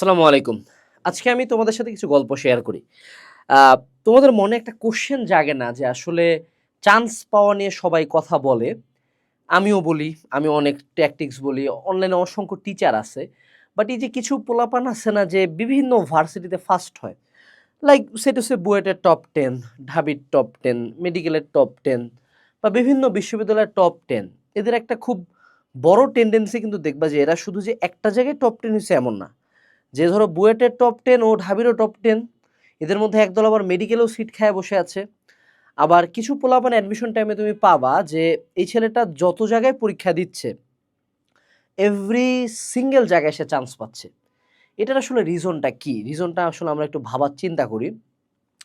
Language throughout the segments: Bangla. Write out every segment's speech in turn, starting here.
আসসালামু আলাইকুম। আজকে আমি তোমাদের সাথে কিছু গল্প শেয়ার করি। তোমাদের মনে একটা কোশ্চেন জাগে না যে আসলে চান্স পাওয়া নিয়ে সবাই কথা বলে। আমিও বলি, আমি অনেক ট্যাকটিক্স বলি অনলাইনে অসংখ্য টিচার আছে। বাট এই যে কিছু পোলাপান আছে না যে বিভিন্ন ভার্সিটিতে ফার্স্ট হয়। লাইক সেটা সে বুয়েটের টপ টেন ঢাবির টপ টেন মেডিকেলের টপ টেন বা বিভিন্ন বিশ্ববিদ্যালয়ের টপ টেন এদের একটা খুব বড় টেন্ডেন্সি কিন্তু দেখবা যে এরা শুধু যে একটা জায়গায় টপ টেন হয়েছে এমন না। যে ধরো বুয়েটের টপ টেন ও ঢাবিরও টপ টেন এদের মধ্যে একদল আবার মেডিকেলেও সিট খায় বসে আছে। আবার কিছু পোলাপান অ্যাডমিশন টাইমে তুমি পাবা যে এই ছেলেটা যত জায়গায় পরীক্ষা দিচ্ছে এভরি সিঙ্গেল জায়গায় সে চান্স পাচ্ছে। এটার আসলে রিজনটা কি? রিজনটা আসলে আমরা একটু ভাবার চিন্তা করি।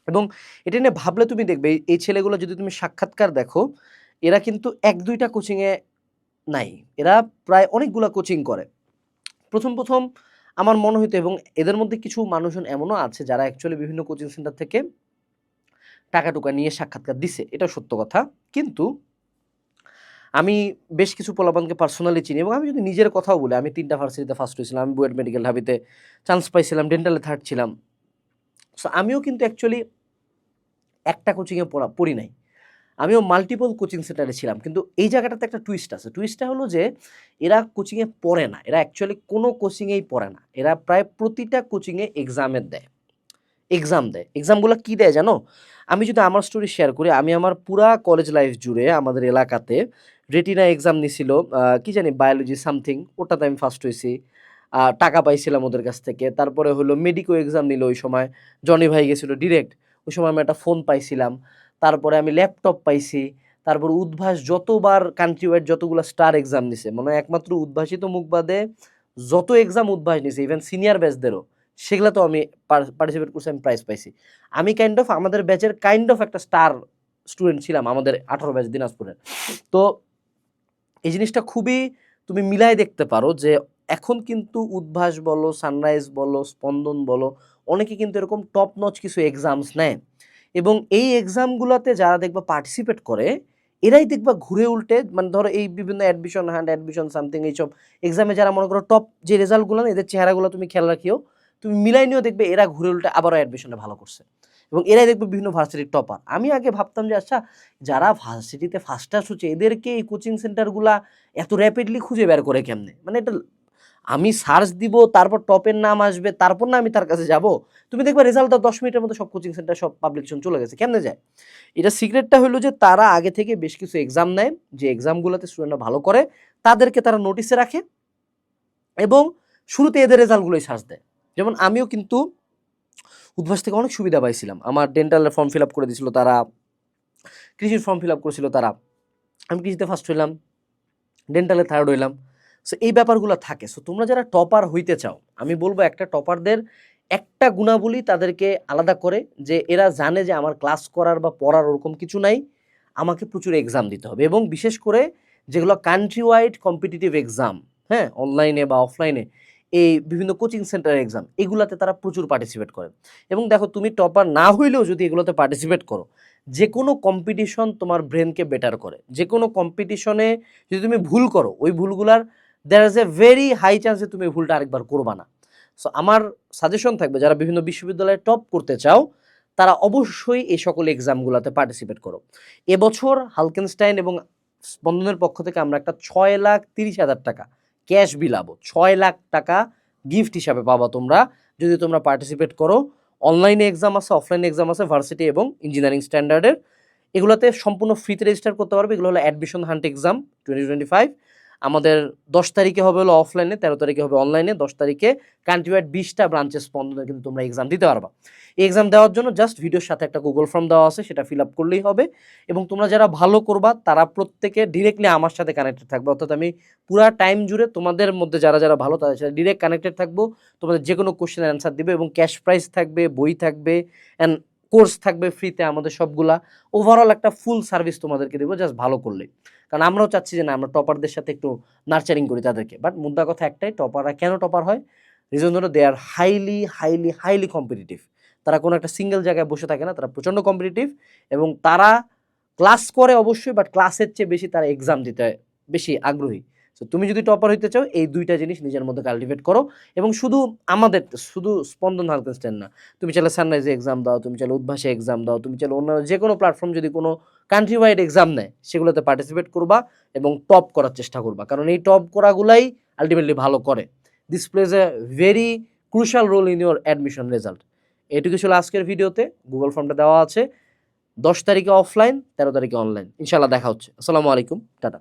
এবং এটা নিয়ে ভাবলে তুমি দেখবে, এই- ছেলেগুলো যদি তুমি সাক্ষাৎকার দেখো, এরা কিন্তু এক দুইটা কোচিংয়ে নাই। এরা প্রায় অনেকগুলা কোচিং করে। প্রথম প্রথম আমার মনে হইতো এবং এদের মধ্যে কিছু মানুষজন এমনও আছে যারা অ্যাকচুয়ালি বিভিন্ন কোচিং সেন্টার থেকে টাকা টুকা নিয়ে সাক্ষাৎকার দিছে। এটা সত্য কথা। কিন্তু আমি বেশ কিছু পোলাপানকে পার্সোনালি চিনি এবং আমি যদি নিজের কথাও বলি, আমি তিনটা ভার্সিটিতে ফার্স্ট হয়েছিলাম, আমি বুয়েট মেডিকেল ঢাবিতে চান্স পাইছিলাম ডেন্টালে থার্ড ছিলাম। সো আমিও কিন্তু অ্যাকচুয়ালি একটা কোচিংয়ে পড়া পড়ি নাই। আমিও মাল্টিপল কোচিং সেন্টারে ছিলাম, কিন্তু এই জায়গাটাতে একটা টুইস্ট আছে। টুইস্টটা হলো যে, এরা কোচিংয়ে পড়ে না, এরা অ্যাকচুয়ালি কোনো কোচিংয়েই পড়ে না। এরা প্রায় প্রতিটা কোচিংয়ে এক্সামের দেয়। এক্সাম দেয়। এক্সামগুলো কী দেয় জানো? আমি যদি আমার স্টোরি শেয়ার করি, আমি আমার পুরা কলেজ লাইফ জুড়ে আমাদের এলাকাতে রেটিনা এক্সাম নিছিল কি জানি বায়োলজি সামথিং ওটাতে আমি ফার্স্ট হয়েছি। টাকা পাইছিলাম ওদের কাছ থেকে। তারপরে হলো মেডিকো এক্সাম নিল ওই সময়। জনি ভাই গেছিল ডিরেক্ট ওই সময় আমি একটা ফোন পাইছিলাম। তারপরে আমি ল্যাপটপ পাইছি, তারপর উদ্ভাস যতবার কান্ট্রি ওয়াইড যতগুলো স্টার এক্সাম নিছে, মনে একমাত্র উদ্ভাসিত মুখ বাদে যত এক্সাম উদ্ভাস নিছে ইভেন সিনিয়র ব্যাচদেরও সেগুলো তো আমি পার্টিসিপেট করছি, আমি প্রাইজ পাইছি। আমি কাইন্ড অফ আমাদের ব্যাচের কাইন্ড অফ একটা স্টার স্টুডেন্ট ছিলাম, আমাদের আঠারো ব্যাচ দিনাজপুরের। তো এই জিনিসটা খুবই তুমি মিলাই দেখতে পারো যে এখন কিন্তু উদ্ভাস বলো সানরাইজ বলো, স্পন্দন বলো, অনেকে কিন্তু এরকম টপ নচ কিছু এক্সামস নেয়। এবং এই এক্সামগুলোতে যারা দেখবা পার্টিসিপেট করে, এরাই দেখবা ঘুরে উল্টে মানে ধরো এই বিভিন্ন অ্যাডমিশন হ্যান্ড অ্যাডমিশন সামথিং এইসব এক্সামে যারা মনে করো টপ যে রেজাল্টগুলো না, এদের চেহারাগুলো তুমি খেয়াল রাখিও, তুমি মিলাই নিয়েও দেখবে এরা ঘুরে উল্টে আবারও অ্যাডমিশনে ভালো করছে। এবং এরাই দেখবে বিভিন্ন ভার্সিটির টপার আমি আগে ভাবতাম যে আচ্ছা যারা ভার্সিটিতে ফার্স্টাস হচ্ছে এদেরকে এই কোচিং সেন্টারগুলা এত র্যাপিডলি খুঁজে বের করে কেমনে? মানে এটা আমি সার্চ দিব, তারপর টপের নাম আসবে, তারপর না আমি তার কাছে যাব। তুমি দেখবে রেজাল্ট দশ মিনিটের মধ্যে সব কোচিং সেন্টার সব পাবলিকেশন চলে গেছে। কেমনে যায়? এটা সিক্রেটটা হলো যে, তারা আগে থেকে বেশ কিছু এক্সাম নেয়, যে এক্সামগুলোতে স্টুডেন্টরা ভালো করে, তাদেরকে তারা নোটিসে রাখে এবং শুরুতে এদের রেজাল্টগুলোই সার্চ দেয়। যেমন আমিও কিন্তু উদ্ভাস থেকে অনেক সুবিধা পাইছিলাম। আমার ডেন্টালের ফর্ম ফিল আপ করে দিয়েছিল তারা, কৃষির ফর্ম ফিল আপ করেছিল তারা। আমি কৃষিতে ফার্স্ট হইলাম ডেন্টালে থার্ড হইলাম। সো এই ব্যাপারগুলো থাকে। সো তোমরা যারা টপার হইতে চাও, আমি বলব একটা টপারদের একটা গুণাবলী তাদেরকে আলাদা করে যে এরা জানে যে আমার ক্লাস করার বা পড়ার ওরকম কিছু নাই, আমাকে প্রচুর এক্সাম দিতে হবে। এবং বিশেষ করে যেগুলো কান্ট্রি ওয়াইড কম্পিটিটিভ এক্সাম হ্যাঁ অনলাইনে বা অফলাইনে এই বিভিন্ন কোচিং সেন্টারের এক্সাম এগুলাতে তারা প্রচুর পার্টিসিপেট করে। এবং দেখো, তুমি টপার না হইলেও যদি এগুলোতে পার্টিসিপেট করো যে কোনো কম্পিটিশন তোমার ব্রেনকে বেটার করে। যে কোনো কম্পিটিশনে যদি তুমি ভুল করো, ওই ভুলগুলার there is a very high chance তুমি ভুলটা আরেকবার করবা না। সো আমার সাজেশন থাকবে, যারা বিভিন্ন বিশ্ববিদ্যালয়ে টপ করতে চাও, তারা অবশ্যই এই সকল এক্সামগুলোতে পার্টিসিপেট করো। এবছর হালকেনস্টাইন এবং স্পন্দনের পক্ষ থেকে আমরা একটা ছয় লাখ তিরিশ হাজার টাকা ক্যাশ বিলাবো ছয় লাখ টাকা গিফট হিসাবে পাবা তোমরা, যদি তোমরা পার্টিসিপেট করো। অনলাইনে এক্সাম আছে অফলাইনে এক্সাম আছে ভার্সিটি এবং ইঞ্জিনিয়ারিং স্ট্যান্ডার্ডের এগুলোতে সম্পূর্ণ ফ্রিতে রেজিস্টার করতে পারবে। এগুলো হলো admission hunt exam twenty twenty five আমাদের দশ তারিখে হবে হলো অফলাইনে তেরো তারিখে হবে অনলাইনে দশ তারিখে কান্ট্রি ওয়াইড বিশটা ব্রাঞ্চের স্পন্দনে কিন্তু তোমরা এক্সাম দিতে পারবা। এক্সাম দেওয়ার জন্য জাস্ট ভিডিওর সাথে একটা গুগল ফর্ম দেওয়া আছে, সেটা ফিল আপ করলেই হবে। এবং তোমরা যারা ভালো করবা, তারা প্রত্যেকে ডিরেক্টলি আমার সাথে কানেক্টেড থাকবে। অর্থাৎ আমি পুরা টাইম জুড়ে তোমাদের মধ্যে যারা যারা ভালো, তাদের সাথে ডিরেক্ট কানেক্টেড থাকব। তোমাদের যে কোনো কোশ্চেনের অ্যান্সার দিবে এবং ক্যাশ প্রাইস থাকবে, বই থাকবে অ্যান্ড কোর্স থাকবে ফ্রিতে আমাদের সবগুলা। ওভারঅল একটা ফুল সার্ভিস তোমাদেরকে দেবো জাস্ট ভালো করলেই। কারণ আমরাও চাচ্ছি যে না, আমরা টপারদের সাথে একটু নার্চারিং করি তাদেরকে। বাট মুদ্রা কথা একটাই, টপাররা কেন টপার হয়? রিজন হলো they are highly highly highly competitive তারা কোনো একটা সিঙ্গেল জায়গায় বসে থাকে না, তারা প্রচণ্ড কম্পিটিটিভ এবং তারা ক্লাস করে অবশ্যই বাট ক্লাসের চেয়ে বেশি তারা এক্সাম দিতে বেশি আগ্রহী। সো তুমি যদি টপার হইতে চাও, এই দুইটা জিনিস নিজের মধ্যে কাল্টিভেট করো এবং শুধু আমাদের, শুধু স্পন্দন হালকা স্ট্যান্ড না। তুমি চাইলে সানরাইজে এক্সাম দাও, তুমি চাইলে উদ্ভাসে এক্সাম দাও, তুমি চাইলে অন্য যে কোনো প্ল্যাটফর্ম যদি কোনো কান্ট্রি ওয়াইড এক্সাম নেয়, সেগুলোতে পার্টিসিপেট করবা এবং টপ করার চেষ্টা করবা। কারণ এই টপ করাগুলাই আলটিমেটলি ভালো করে। This plays a very crucial role in your admission result এটুকু ছিল আজকের ভিডিওতে। গুগল ফর্মটা দেওয়া আছে। দশ তারিখে অফলাইন তেরো তারিখে অনলাইন ইনশাল্লাহ দেখা হচ্ছে। আসসালামু আলাইকুম। টাটা।